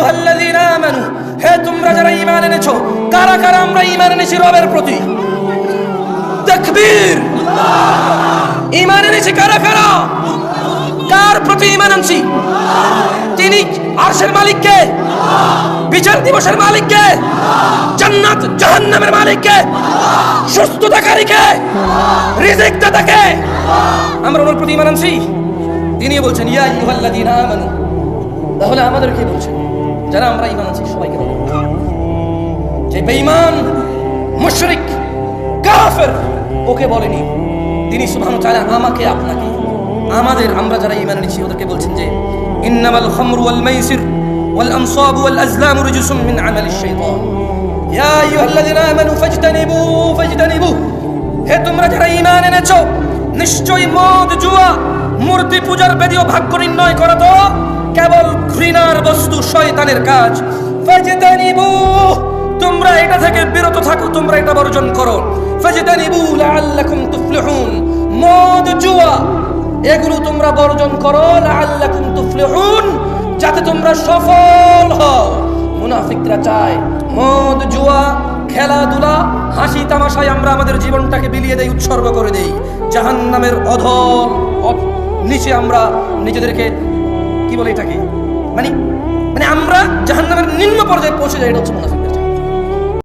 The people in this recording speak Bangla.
আইয়ুহাল্লাযীনা আমানু, হে তোমরা যারা ঈমান এনেছো, কারা কারা আমরা ঈমান এনেছি রবের প্রতি? তাকবীর! ঈমান এনেছি কারা কারা? কার প্রতি ঈমান আনছি? তিনি আরশের মালিককে, বিচার দিবসের মালিককে, জান্নাত, জাহান্নামের মালিককে, সুস্থতাকারীকে রিজিক দাতাকে আমরা ওনার প্রতি ঈমান আনছি। তিনি বলছেন, ইয়া আইয়ুহাল্লাযীনা আমানু। তাহলে আমাদেরকে বলছেন যারা আমরা ঈমান আনছি, সবাইকে যে বেঈমান, মুশরিক, কাফের, ওকে বলেনি। তিনি সুবহানাহু ওয়া তাআলা আমাকে, আপনাকে, আমাদের আমরা যারা ঈমান এনেছি, ওদেরকে বলছেন যে, ইন্নামাল খামরু ওয়াল মাইসির ওয়াল আনসাব ওয়াল আজলাম রিজসুম মিন আমালিশ শাইতান। ইয়া আইয়ুহাল্লাযীনা আমানু ফাজতানিবু ফাজতানিবু। হে তোমরা যারা ঈমান এনেছো, নিশ্চয়ই মদ, জুয়া, মূর্তি পূজার বেদীয় ভাগ্য নির্ণয় করা তো শয়তানের কাজ। তোমরা এটা থেকে বিরত থাকো, তোমরা এটা বর্জন করো। মদ, জুয়া, এগুলো তোমরা বর্জন করো লাআল্লাকুম তুফলিহুন, যাতে তোমরা সফল হও। মুনাফিকরা চায় মদ, জুয়া, খেলাধুলা, হাসি তামাশায় আমরা আমাদের জীবনটাকে বিলিয়ে দেই, উৎসর্গ করে দেই। জাহান্নামের অধ- নিচে আমরা নিজেদেরকে কি বলে এটাকে? মানে মানে আমরা জাহান্নামের নিম্ন পর্যায়ে পৌঁছে যাই এটা হচ্ছে মুনাফিক